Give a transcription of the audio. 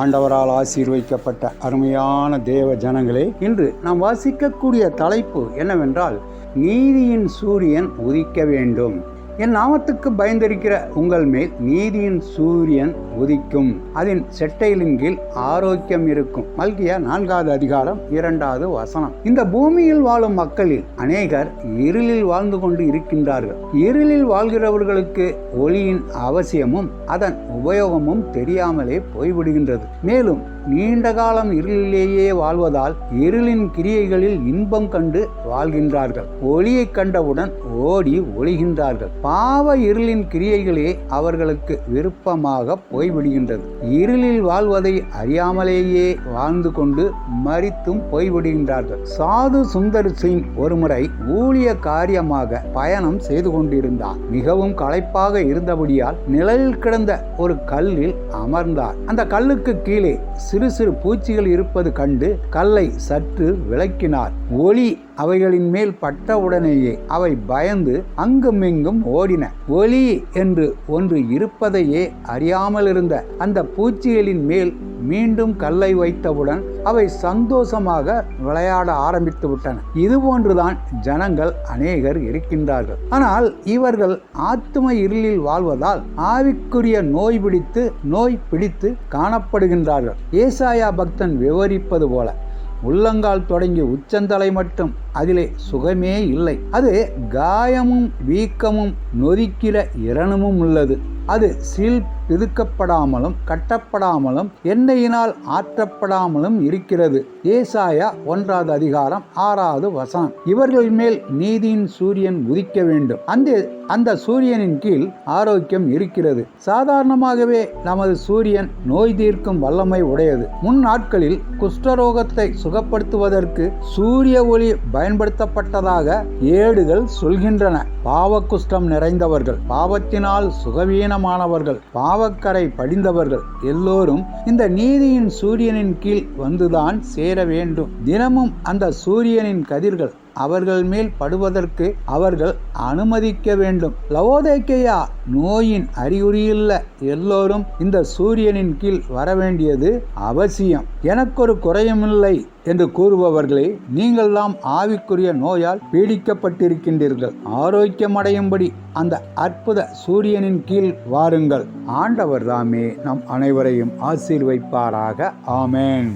ஆண்டவரால் ஆசீர்வதிக்கப்பட்ட அருமையான தேவ ஜனங்களே இன்று நாம் வாசிக்கக்கூடிய தலைப்பு என்னவென்றால் நீதியின் சூரியன் உதிக்க வேண்டும். என் நாமத்துக்கு பயந்திருக்கிற உங்கள் மேல் நீதியின் சூரியன் உதிக்கும். அதன் செட்டையிலின் கீழ் ஆரோக்கியம் இருக்கும். மல்கியா நான்காவது அதிகாரம் இரண்டாவது வசனம். இந்த பூமியில் வாழும் மக்களில் அநேகர் இருளில் வாழ்ந்து கொண்டு இருக்கின்றார்கள். இருளில் வாழ்கிறவர்களுக்கு ஒளியின் அவசியமும் அதன் உபயோகமும் தெரியாமலே போய்விடுகின்றது. மேலும் நீண்ட காலம் இருளிலேயே வாழ்வதால் இருளின் கிரியைகளில் இன்பம் கண்டு வாழ்கின்றார்கள். ஒளியை கண்டவுடன் ஓடி ஒளிகின்றார்கள். பாவ இருளின் கிரியைகளே அவர்களுக்கு விருப்பமாக போய்விடுகின்றது. இருளில் வாழ்வதை அறியாமலேயே வாழ்ந்து கொண்டு மறித்தும் போய்விடுகின்றார்கள். சாது சுந்தர் சிங் ஒருமுறை ஊழிய காரியமாக பயணம் செய்து கொண்டிருந்தார் மிகவும் களைப்பாக இருந்தபடியால் நிழலில் கிடந்த ஒரு கல்லில் அமர்ந்தார். அந்த கல்லுக்கு கீழே சிறு சிறு பூச்சிகள் இருப்பது கண்டு கல்லை சற்று விளக்கினார். ஒளி அவைகளின் மேல் பட்டவுடனேயே அவை பயந்து அங்குமிங்கும் ஓடின. ஒளி என்று ஒன்று இருப்பதையே அறியாமல் இருந்த அந்த பூச்சிகளின் மேல் மீண்டும் கல்லை வைத்தவுடன் அவை சந்தோஷமாக விளையாட ஆரம்பித்து விட்டன. இது போன்றுதான் ஜனங்கள் அநேகர் இருக்கின்றார்கள். ஆனால் இவர்கள் ஆத்தும இருளில் வாழ்வதால் ஆவிக்குரிய நோய் பிடித்து நோய் பிடித்து காணப்படுகின்றார்கள். ஏசாயா பக்தன் விவரிப்பது போல உள்ளங்கால் தொடங்கி உச்சந்தலை மட்டும் அதிலே சுகமே இல்லை. அது காயமும் வீக்கமும் நொதிக்கிற இரணமும் உள்ளது. அது சில் இழுக்கப்படாமலும் கட்டப்படாமலும் எண்ணெயினால் ஆற்றப்படாமலும் இருக்கிறது. ஏசாயா ஒன்றாவது அதிகாரம் ஆறாவது வசனம். இவர்கள் மேல் நீதியின் சூரியன் உதிக்க வேண்டும். அந்த அந்த சூரியனின் கீழ் ஆரோக்கியம் இருக்கிறது. சாதாரணமாகவே நமது சூரியன் நோய் தீர்க்கும் வல்லமை உடையது. முன் நாட்களில் குஷ்டரோகத்தை சுகப்படுத்துவதற்கு சூரிய ஒளி பயன்படுத்தப்பட்டதாக ஏடுகள் சொல்கின்றன. பாவ குஷ்டம் நிறைந்தவர்கள் பாவத்தினால் சுகவீனமானவர்கள் பாவக்கரை படிந்தவர்கள் எல்லோரும் இந்த நீதியின் சூரியனின் கீழ் வந்துதான் சேர வேண்டும். தினமும் அந்த சூரியனின் கதிர்கள் அவர்கள் மேல் படுவதற்கு அவர்கள் அனுமதிக்க வேண்டும். லவோதேக்கையா நோயின் அறிகுறியில்ல. எல்லோரும் இந்த சூரியனின் கீழ் வர வேண்டியது அவசியம். எனக்கொரு குறையுமில்லை என்று கூறுபவர்களே நீங்கள்தான் ஆவிக்குரிய நோயால் பீடிக்கப்பட்டிருக்கின்றீர்கள். ஆரோக்கியமடையும்படி அந்த அற்புத சூரியனின் கீழ் வாருங்கள். ஆண்டவர் தாமே நம் அனைவரையும் ஆசீர்வைப்பாராக. ஆமேன்.